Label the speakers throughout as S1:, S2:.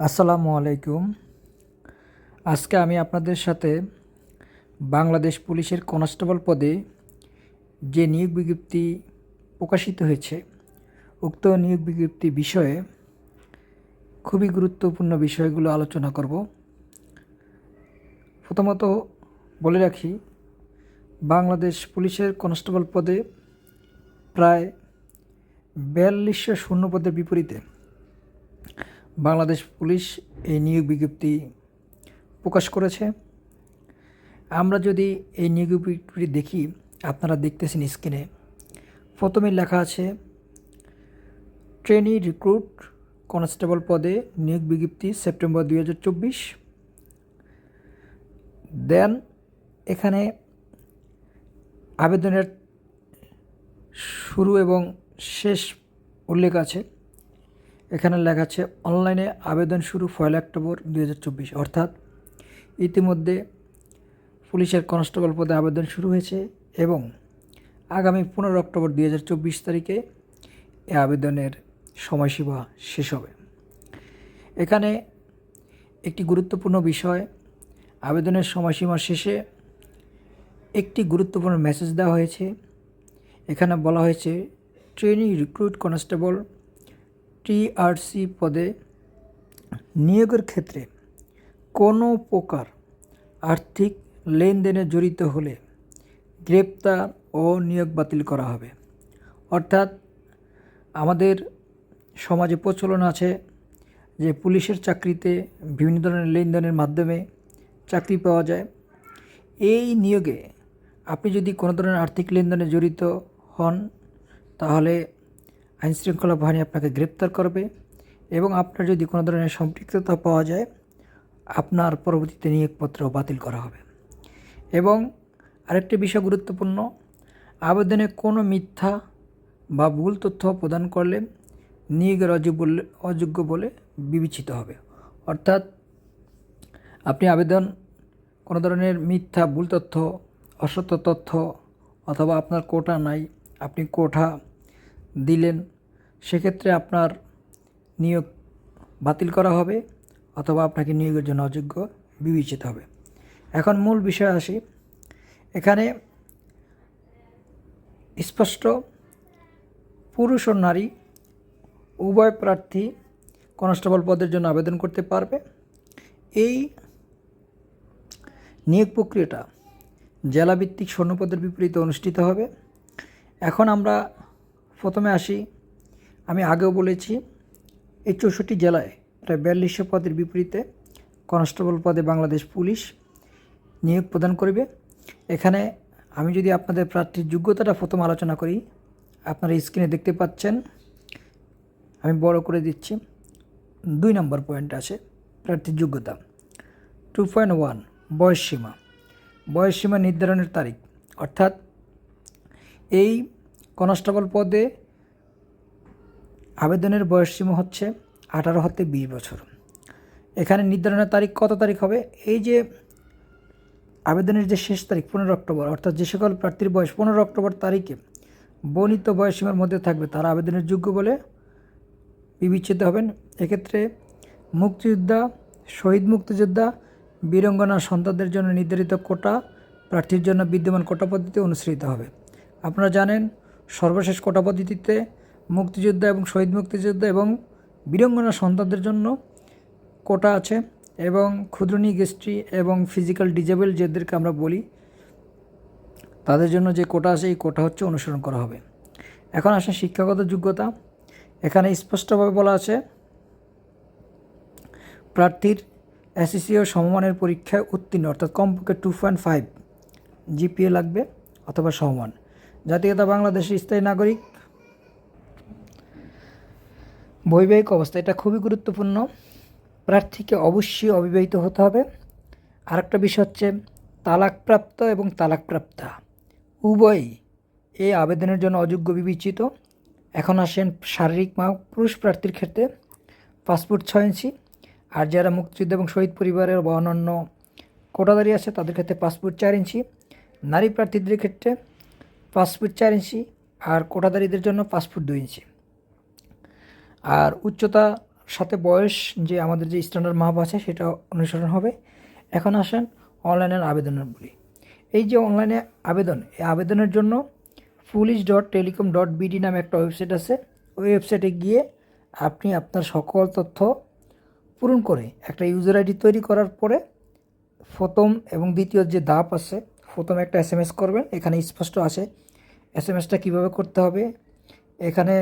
S1: আসসালামু আলাইকুম। আজকে আমি আপনাদের সাথে বাংলাদেশ পুলিশের কনস্টেবল পদে যে নিয়োগ বিজ্ঞপ্তি প্রকাশিত হয়েছে, উক্ত নিয়োগ বিজ্ঞপ্তি বিষয়ে খুবই গুরুত্বপূর্ণ বিষয়গুলো আলোচনা করব। প্রথমত বলে রাখি, বাংলাদেশ পুলিশের কনস্টেবল পদে প্রায় বিয়াল্লিশশো শূন্য পদের বিপরীতে বাংলাদেশ পুলিশ এই নিয়োগ বিজ্ঞপ্তি প্রকাশ করেছে। আমরা যদি এই নিয়োগ বিজ্ঞপ্তি দেখি, আপনারা দেখতেছেন স্ক্রিনে। প্রথমে লেখা আছে, ট্রেনি রিক্রুট কনস্টেবল পদে নিয়োগ বিজ্ঞপ্তি সেপ্টেম্বর দুই হাজার চব্বিশ। দেন এখানে আবেদনের শুরু এবং শেষ উল্লেখ আছে। এখানে লেখা আছে, অনলাইনে আবেদন শুরু পয়লা অক্টোবর দুই হাজার চব্বিশ। অর্থাৎ ইতিমধ্যে পুলিশের কনস্টেবল পদে আবেদন শুরু হয়েছে এবং আগামী পনেরো অক্টোবর দুই হাজার চব্বিশ তারিখে এ আবেদনের সময়সীমা শেষ হবে। এখানে একটি গুরুত্বপূর্ণ বিষয়, আবেদনের সময়সীমা শেষে একটি গুরুত্বপূর্ণ মেসেজ দেওয়া হয়েছে। এখানে বলা হয়েছে, ট্রেনিং রিক্রুট কনস্টেবল টিআরসি পদে নিয়োগের ক্ষেত্রে কোনো প্রকার আর্থিক লেনদেনে জড়িত হলে গ্রেপ্তার ও নিয়োগ বাতিল করা হবে। অর্থাৎ আমাদের সমাজে প্রচলন আছে যে পুলিশের চাকরিতে বিভিন্ন ধরনের লেনদেনের মাধ্যমে চাকরি পাওয়া যায়। এই নিয়োগে আপনি যদি কোনো ধরনের আর্থিক লেনদেনে জড়িত হন, তাহলে আইনশৃঙ্খলা বাহিনী আপনাকে গ্রেপ্তার করবে এবং আপনার যদি কোনো ধরনের সম্পৃক্ততা পাওয়া যায়, আপনার পরবর্তীতে নিয়োগপত্র বাতিল করা হবে। এবং আরেকটি বিষয় গুরুত্বপূর্ণ, আবেদনে কোনো মিথ্যা বা ভুল তথ্য প্রদান করলে নিয়োগের অযোগ্য অযোগ্য বলে বিবেচিত হবে। অর্থাৎ আপনি আবেদন, কোনো ধরনের মিথ্যা, ভুল তথ্য, অসত্য তথ্য অথবা আপনার কোটা নাই, আপনি কোঠা দিলেন, সেক্ষেত্রে আপনার নিয়োগ বাতিল করা হবে অথবা আপনাকে নিয়োগের জন্য অযোগ্য বিবেচিত হবে। এখন মূল বিষয় আসি। এখানে স্পষ্ট, পুরুষ ও নারী উভয় প্রার্থী কনস্টেবল পদের জন্য আবেদন করতে পারবে। এই নিয়োগ প্রক্রিয়াটা জেলাভিত্তিক স্বর্ণপদের বিপরীতে অনুষ্ঠিত হবে। এখন আমরা প্রথমে আসি, আমি আগেও বলেছি, এই চৌষট্টি জেলায় প্রায় বিয়াল্লিশশো পদের বিপরীতে কনস্টেবল পদে বাংলাদেশ পুলিশ নিয়োগ প্রদান করবে। এখানে আমি যদি আপনাদের প্রার্থীর যোগ্যতাটা প্রথম আলোচনা করি, আপনারা স্ক্রিনে দেখতে পাচ্ছেন, আমি বড় করে দিচ্ছি, দুই নম্বর পয়েন্ট আছে, প্রার্থীর যোগ্যতা। টু পয়েন্ট ওয়ান বয়সসীমা বয়সসীমা নির্ধারণের তারিখ। অর্থাৎ এই কনস্টেবল পদে আবেদনের বয়সসীমা হচ্ছে আঠারো হতে বিশ বছর। এখানে নির্ধারণের তারিখ কত তারিখ হবে? এই যে আবেদনের যে শেষ তারিখ, পনেরো অক্টোবর, অর্থাৎ যে সকল প্রার্থীর বয়স পনেরো অক্টোবর তারিখে বর্ণিত বয়সসীমার মধ্যে থাকবে, তারা আবেদনের যোগ্য বলে বিবেচিত হবেন। এক্ষেত্রে মুক্তিযোদ্ধা, শহীদ মুক্তিযোদ্ধা, বীরঙ্গনা সন্তানদের জন্য নির্ধারিত কোটা প্রার্থীর জন্য বিদ্যমান কোটা পদ্ধতি অনুসৃত হবে। আপনারা জানেন সর্বশেষ কোটা পদ্ধতিতে মুক্তিযোদ্ধা এবং শহীদ মুক্তিযোদ্ধা এবং বীরঙ্গনা সন্তানদের জন্য কোটা আছে এবং ক্ষুদ্রনী গোষ্ঠী এবং ফিজিক্যাল ডিজেবল যাদেরকে আমরা বলি, তাদের জন্য যে কোটা আছে, এই কোটা হচ্ছে অনুসরণ করা হবে। এখন আসে শিক্ষাগত যোগ্যতা। এখানে স্পষ্টভাবে বলা আছে, প্রার্থীর এসএসসি ও সমমানের পরীক্ষায় উত্তীর্ণ, অর্থাৎ কমপক্ষে টু পয়েন্ট ফাইভ জিপিএ লাগবে অথবা সমমান। জাতীয়তা বাংলাদেশের স্থায়ী নাগরিক। বৈবাহিক অবস্থা, এটা খুবই গুরুত্বপূর্ণ। প্রার্থীকে অবশ্যই অবিবাহিত হতে হবে। আরেকটা বিষয় হচ্ছে তালাকপ্রাপ্ত এবং তালাকপ্রাপ্তা। উভয়ই এই আবেদনের জন্য অযোগ্য, বিবেচিত। এখন আসেন শারীরিক মা পুরুষ প্রার্থীর ক্ষেত্রে। পাসপোর্ট ছয় ইঞ্চি। আর যারা মুক্তিযুদ্ধ এবং শহীদ পরিবারের বা অন্যান্য কোটাদারি আছে, তাদের ক্ষেত্রে পাসপোর্ট চার ইঞ্চি। নারী প্রার্থীদের ক্ষেত্রে পাসপোর্ট চার ইঞ্চি আর কোটাদারিদের জন্য পাসপোর্ট দুই ইঞ্চি। আর উচ্চতা সাথে বয়স যে আমাদের যে স্ট্যান্ডার্ড মাপ আছে সেটা অনুসরণ হবে। এখন আসেন অনলাইনের আবেদনের বলি এই যে অনলাইনে আবেদন, এই আবেদনের জন্য police dot telecom dot BD নামে একটা ওয়েবসাইট আছে। ওই ওয়েবসাইটে গিয়ে আপনি আপনার সকল তথ্য পূরণ করে একটা ইউজার আইডি তৈরি করার পরে প্রথম এবং দ্বিতীয় যে ধাপ আছে, প্রথম একটা এস এম এস করবেন। এখানে স্পষ্ট আছে এস এম এসটা কীভাবে করতে হবে? এখানে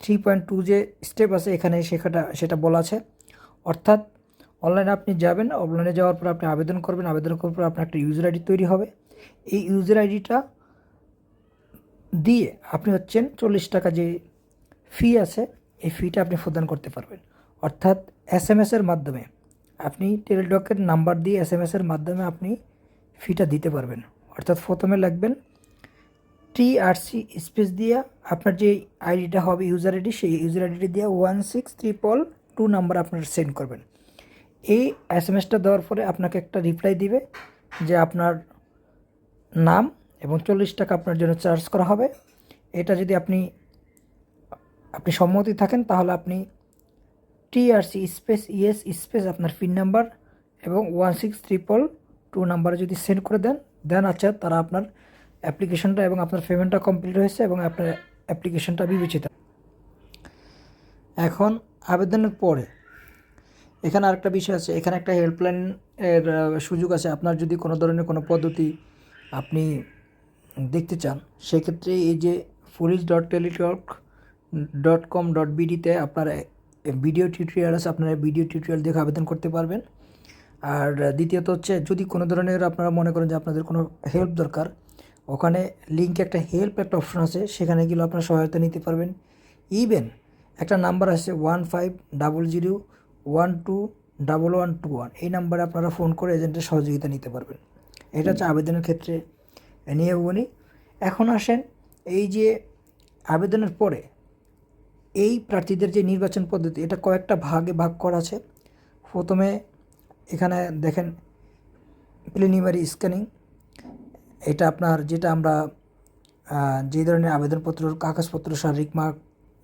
S1: থ্রি পয়েন্ট টু যে স্টেপ আছে, এখানে সেটা সেটা বলা আছে। অর্থাৎ অনলাইনে আপনি যাবেন অনলাইনে যাওয়ার পর আপনি আবেদন করবেন, আবেদন করার পর আপনার একটা ইউজার আইডি তৈরি হবে। এই ইউজার আইডিটা দিয়ে আপনি হচ্ছেন চল্লিশ টাকা যে ফি আছে, এই ফিটা আপনি প্রদান করতে পারবেন। অর্থাৎ এস এম এসের মাধ্যমে আপনি টেলিডকের নাম্বার দিয়ে এস এম এসের মাধ্যমে আপনি ফিটা দিতে পারবেন। অর্থাৎ প্রথমে লাগবেন টিআরসি স্পেস দিয়ে আপনার যে আইডিটা হবে ইউজার আইডি সেই ইউজার আইডিটা দিয়ে one six triple two number আপনার সেন্ড করবেন। এই এস এম এসটা দেওয়ার পরে আপনাকে একটা রিপ্লাই দিবে যে আপনার নাম এবং চল্লিশ টাকা আপনার জন্য চার্জ করা হবে। এটা যদি আপনি আপনি সম্মতি থাকেন, তাহলে আপনি টিআরসি স্পেস ইএস স্পেস আপনার পিন নাম্বার এবং ওয়ান সিক্স ট্রিপল টু নাম্বারে যদি সেন্ড করে দেন দেন আচ্ছা তারা আপনার অ্যাপ্লিকেশনটা এবং আপনার পেমেন্টটা কমপ্লিট হয়েছে এবং আপনার অ্যাপ্লিকেশনটা বিবেচিত। এখন আবেদনের পরে এখানে আরেকটা বিষয় আছে, এখানে একটা হেল্পলাইন এর সুযোগ আছে। আপনার যদি কোনো ধরনের কোনো পদ্ধতি আপনি দেখতে চান, সেক্ষেত্রে এই যে police dot Teletalk dot com dot বিডিতে আপনার ভিডিও টিউটোরিয়াল আছে, আপনারা ভিডিও টিউটোরিয়াল দেখে আবেদন করতে পারবেন। আর দ্বিতীয়ত হচ্ছে, যদি কোনো ধরনের আপনারা মনে করেন যে আপনাদের কোনো হেল্প দরকার ওখানে লিঙ্কে একটা হেল্প একটা অপশন আছে, সেখানে গেলে আপনার সহায়তা নিতে পারবেন। ইভেন একটা নাম্বার আছে one five double zero one two double one two one এই নাম্বারে আপনারা ফোন করে এজেন্টের সহযোগিতা নিতে পারবেন। এটা হচ্ছে আবেদনের ক্ষেত্রে। নিয়মগুলি এখন আসেন এই যে আবেদনের পরে এই প্রার্থীদের যে নির্বাচন পদ্ধতি, এটা কয়েকটা ভাগে ভাগ করা আছে। প্রথমে এখানে দেখেন প্রিলিমিনারি স্ক্যানিং এটা আপনার যেটা আমরা যে ধরনের আবেদনপত্র, কাগজপত্র, শারীরিক মার্ক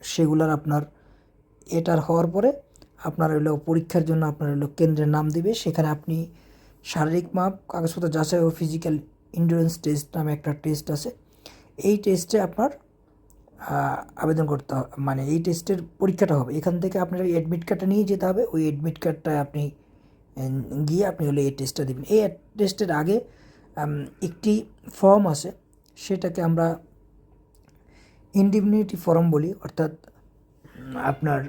S1: সেগুলার আপনার এটার হওয়ার পরে আপনার হলো পরীক্ষার জন্য আপনার হলো কেন্দ্রের নাম দিবে। সেখানে আপনি শারীরিক মাপ, কাগজপত্র যাচাই ও ফিজিক্যাল ইন্ডুরেন্স টেস্ট নামে একটা টেস্ট আছে। এই টেস্টে আপনার আবেদন করতে হবে মানে এই টেস্টের পরীক্ষাটা হবে। এখান থেকে আপনার ওই অ্যাডমিট কার্ডটা নিয়ে যেতে হবে। ওই অ্যাডমিট কার্ডটা আপনি গিয়ে আপনি হলে এই টেস্টটা দেবেন। এই টেস্টের আগে একটি ফর্ম আছে, সেটাকে আমরা ইন্ডিমিউনিটি ফর্ম বলি, অর্থাৎ, আপনার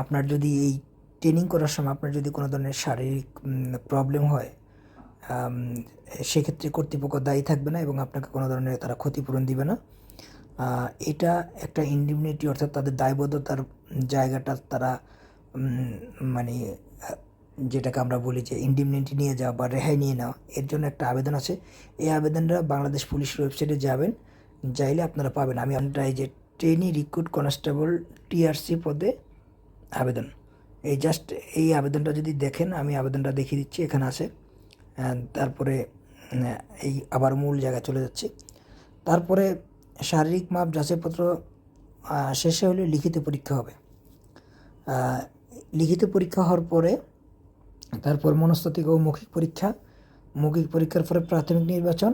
S1: আপনার যদি এই ট্রেনিং করার সময় আপনার যদি কোনো ধরনের শারীরিক প্রবলেম হয় সেক্ষেত্রে কর্তৃপক্ষ দায়ী থাকবে না এবং আপনাকে কোনো ধরনের তারা ক্ষতিপূরণ দিবে না। এটা একটা ইন্ডিমিউনিটি অর্থাৎ তাদের দায়বদ্ধতার জায়গাটা তারা মানে যেটাকে আমরা বলি যে ইন্ডিমিউনিটি নিয়ে যাওয়া বা রেহাই নিয়ে নেওয়া, এর জন্য একটা আবেদন আছে। এই আবেদনটা বাংলাদেশ পুলিশের ওয়েবসাইটে যাবেন, যাইলে আপনারা পাবেন। আমি এই যে ট্রেনি রিক্রুট কনস্টেবল টিআরসি পদে আবেদন। এই জাস্ট এই আবেদনটা যদি দেখেন, আমি আবেদনটা দেখিয়ে দিচ্ছি, এখানে আছে। তারপরে এই আবার মূল জায়গায় চলে যাচ্ছি। তারপরে শারীরিক মাপ যাচাইপত্র শেষে হলে লিখিত পরীক্ষা হবে। লিখিত পরীক্ষা হওয়ার পরে তারপর মনস্তাত্ত্বিক ও মৌখিক পরীক্ষা। মৌখিক পরীক্ষার পরে প্রাথমিক নির্বাচন।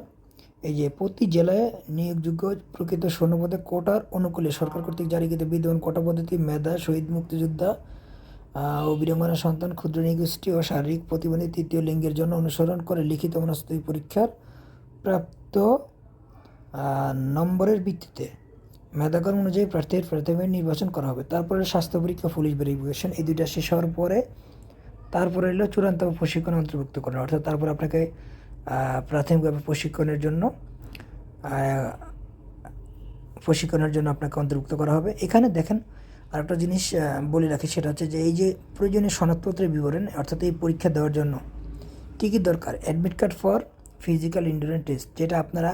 S1: এই যে প্রতি জেলায় নিয়োগযোগ্য প্রকৃত সৈন্যপদে কোটার অনুকূলে সরকার কর্তৃক জারিকৃত বিদ্যমান কোটা পদ্ধতি, মেধা, শহীদ, মুক্তিযোদ্ধা ও বীরাঙ্গনা সন্তান, ক্ষুদ্র নিগোষ্ঠী ও শারীরিক প্রতিবন্ধী তৃতীয় লিঙ্গের জন্য অনুসরণ করে লিখিত মনস্তাত্ত্বিক পরীক্ষার প্রাপ্ত নম্বরের ভিত্তিতে মেধাক্রম অনুযায়ী প্রার্থীর প্রাথমিক নির্বাচন করা হবে। তারপরে স্বাস্থ্য পরীক্ষা, পুলিশ ভেরিফিকেশন, এই দুইটা শেষ হওয়ার পরে তারপরে এলো চূড়ান্ত প্রশিক্ষণ অন্তর্ভুক্ত করা অর্থাৎ তারপর আপনাকে প্রাথমিকভাবে প্রশিক্ষণের জন্য প্রশিক্ষণের জন্য আপনাকে অন্তর্ভুক্ত করা হবে। এখানে দেখেন আরেকটা জিনিস বলে রাখি, সেটা হচ্ছে যে এই যে প্রয়োজনীয় সনদপত্রের বিবরণ, অর্থাৎ এই পরীক্ষা দেওয়ার জন্য কী কী দরকার? Admit card for physical endurance test যেটা আপনারা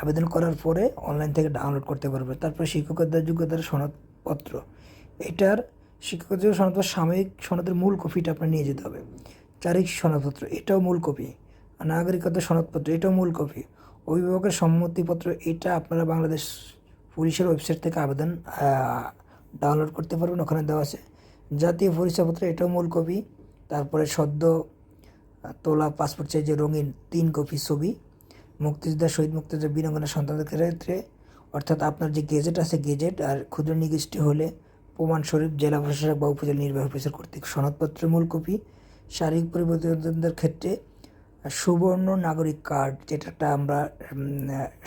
S1: আবেদন করার পরে অনলাইন থেকে ডাউনলোড করতে পারবেন। তারপরে শিক্ষকতার যোগ্যতার সনদপত্র, এটার শিক্ষকতার সনদপত্র সাময়িক সনদের মূল কপিটা আপনার নিয়ে যেতে হবে। চারিক সনদপত্র, এটাও মূল কপি। নাগরিকত্ব সনদপত্র, এটাও মূল কপি। অভিভাবকের সম্মতিপত্র, এটা আপনারা বাংলাদেশ পুলিশের ওয়েবসাইট থেকে আবেদন ডাউনলোড করতে পারবেন, ওখানে দেওয়া আছে। জাতীয় পরিচয়পত্র, এটাও মূল কপি। তারপরে সদ্য তোলা পাসপোর্ট সাইজের রঙিন তিন কপি ছবি। মুক্তিযোদ্ধা, শহীদ মুক্তিযোদ্ধা, বীরঙ্গনা সন্তানদের ক্ষেত্রে। অর্থাৎ আপনার যে গেজেট আছে, গেজেট, আর ক্ষুদ্র নিগোষ্ঠী হলে প্রমাণস্বরূপ জেলা প্রশাসক বা উপজেলা নির্বাহী অফিসার কর্তৃক সনদপত্রের মূল কপি, শারীরিক পরিবর্তনদের ক্ষেত্রে সুবর্ণ নাগরিক কার্ড যেটা একটা আমরা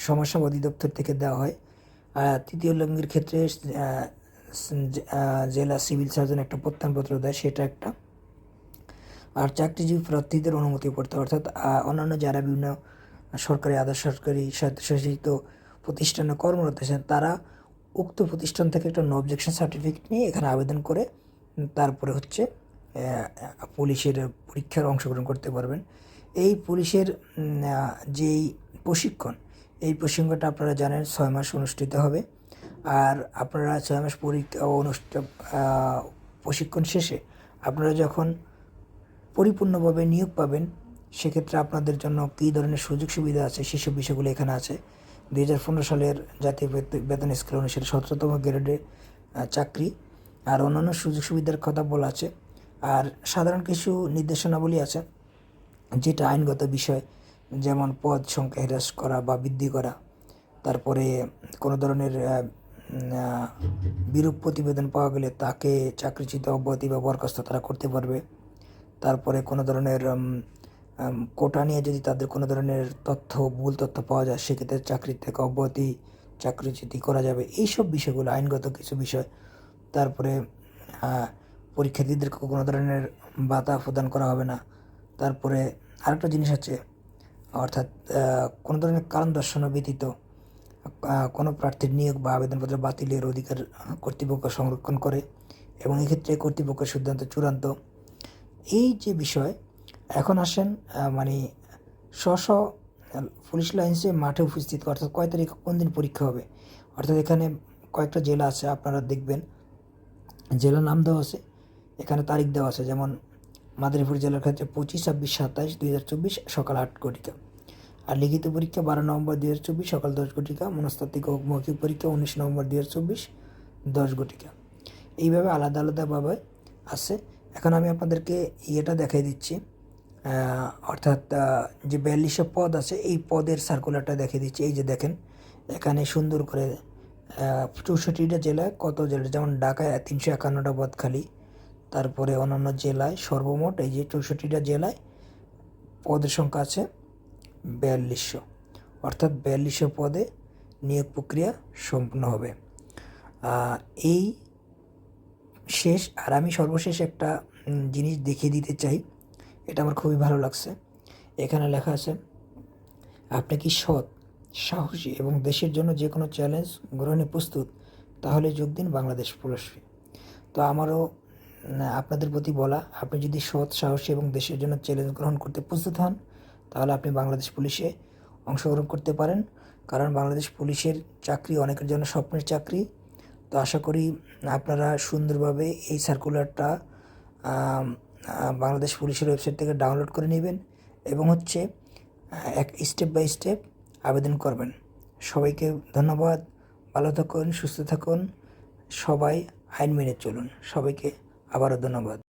S1: সমাজসেবা অধিদপ্তর থেকে দেওয়া হয়। তৃতীয় লিঙ্গের ক্ষেত্রে জেলা সিভিল সার্জন একটা প্রত্যয়নপত্র দেয়, সেটা একটা। আর চাকরিজীবী প্রার্থীদের অনুমতি পড়তে অর্থাৎ অন্যান্য যারা বিভিন্ন সরকারি, আধা সরকারি স্বায়ত্তশাসিত প্রতিষ্ঠানে কর্মরত আছেন, তারা উক্ত প্রতিষ্ঠান থেকে একটা নো অবজেকশন সার্টিফিকেট নিয়ে এখানে আবেদন করে তারপরে হচ্ছে পুলিশের পরীক্ষার অংশগ্রহণ করতে পারবেন। এই পুলিশের যেই প্রশিক্ষণ, এই প্রশিক্ষণটা আপনারা জানেন ছয় মাস অনুষ্ঠিত হবে। আর আপনারা ছয় মাস পরীক্ষা অনুষ্ঠান প্রশিক্ষণ শেষে আপনারা যখন পরিপূর্ণভাবে নিয়োগ পাবেন, সেক্ষেত্রে আপনাদের জন্য কী ধরনের সুযোগ সুবিধা আছে, সেসব বিষয়গুলো এখানে আছে। দুই হাজার পনেরো সালের জাতীয় বেত- বেতন স্কেল অনুসারে সতেরোতম গ্রেডে চাকরি। আর অন্যান্য সুযোগ সুবিধার কথা বলা আছে। আর সাধারণ কিছু নির্দেশনাবলী আছে, যেটা আইনগত বিষয়, যেমন পদ সংখ্যা হ্রাস করা বা বৃদ্ধি করা। তারপরে কোনো ধরনের বিরূপ প্রতিবেদন পাওয়া গেলে তাকে চাকরিচ্যুত অব্যাহতি বা বরখাস্ত তারা করতে পারবে। তারপরে কোনো ধরনের কোটা নিয়ে যদি তাদের কোনো ধরনের তথ্য, ভুল তথ্য পাওয়া যায়, সেক্ষেত্রে চাকরি থেকে অব্যাহতি চাকরিচ্যুতি করা যাবে, এইসব বিষয়গুলো, আইনগত কিছু বিষয়, তারপরে পরীক্ষার্থীদেরকে কোনো ধরনের বাধা প্রদান করা হবে না। তারপরে আরেকটা জিনিস আছে অর্থাৎ কোনো ধরনের কারণ দর্শানো ব্যতীত কোনো প্রার্থীর নিয়োগ বা আবেদনপত্র বাতিলের অধিকার কর্তৃপক্ষ সংরক্ষণ করে এবং এক্ষেত্রে কর্তৃপক্ষের সিদ্ধান্ত চূড়ান্ত। এই যে বিষয় এখন আসেন মানে স্ব স্ব পুলিশ লাইন্সে মাঠে উপস্থিত, অর্থাৎ কয় তারিখ কোন দিন পরীক্ষা হবে? অর্থাৎ এখানে কয়েকটা জেলা আছে, আপনারা দেখবেন। জেলার নাম দেওয়া আছে, এখানে তারিখ দেওয়া আছে, যেমন মাদারীপুর জেলার ক্ষেত্রে পঁচিশ, ছাব্বিশ সাতাইশ দুই হাজার চব্বিশ, সকাল আট ঘটিকা। আর লিখিত পরীক্ষা বারো নভেম্বর দুই হাজার চব্বিশ, সকাল দশ ঘটিকা। মনস্তাত্ত্বিক মৌখিক পরীক্ষা উনিশ নভেম্বর দুই হাজার চব্বিশ, দশ ঘটিকা। এইভাবে আলাদা আলাদাভাবে আছে। এখন আমি আপনাদেরকে ইয়েটা দেখাই দিচ্ছি। অর্থাৎ যে বিয়াল্লিশশো পদ আছে, এই পদের সার্কুলারটা দেখিয়ে দিচ্ছি। এই যে দেখেন, এখানে সুন্দর করে চৌষট্টিটা জেলায় কত জেলা? যেমন ঢাকায় তিনশো একান্নটা পদ খালি, তারপরে অন্যান্য জেলায় সর্বমোট এই যে চৌষট্টিটা জেলায় পদের সংখ্যা আছে বিয়াল্লিশশো। অর্থাৎ বিয়াল্লিশশো পদে নিয়োগ প্রক্রিয়া সম্পূর্ণ হবে। এই শেষ আর আমি সর্বশেষ একটা জিনিস দেখিয়ে দিতে চাই। এটা আমার খুবই ভালো লাগছে। এখানে লেখা আছে, আপনি কি সৎ, সাহসী এবং দেশের জন্য যে কোনো চ্যালেঞ্জ গ্রহণে প্রস্তুত, তাহলে যোগ দিন বাংলাদেশ পুলিশে তো আমারও আপনাদের প্রতি বলা, আপনি যদি সৎ, সাহসী এবং দেশের জন্য চ্যালেঞ্জ গ্রহণ করতে প্রস্তুত হন, তাহলে আপনি বাংলাদেশ পুলিশে অংশগ্রহণ করতে পারেন। কারণ বাংলাদেশ পুলিশের চাকরি অনেকের জন্য স্বপ্নের চাকরি। তো আশা করি আপনারা সুন্দরভাবে এই সার্কুলারটা বাংলাদেশ পুলিশের ওয়েবসাইট থেকে ডাউনলোড করে নেবেন এবং হচ্ছে এক স্টেপ বাই স্টেপ আবেদন করবেন। সবাইকে ধন্যবাদ। ভালো থাকুন, সুস্থ থাকুন। সবাই আইন মেনে চলুন। সবাইকে আবারও ধন্যবাদ।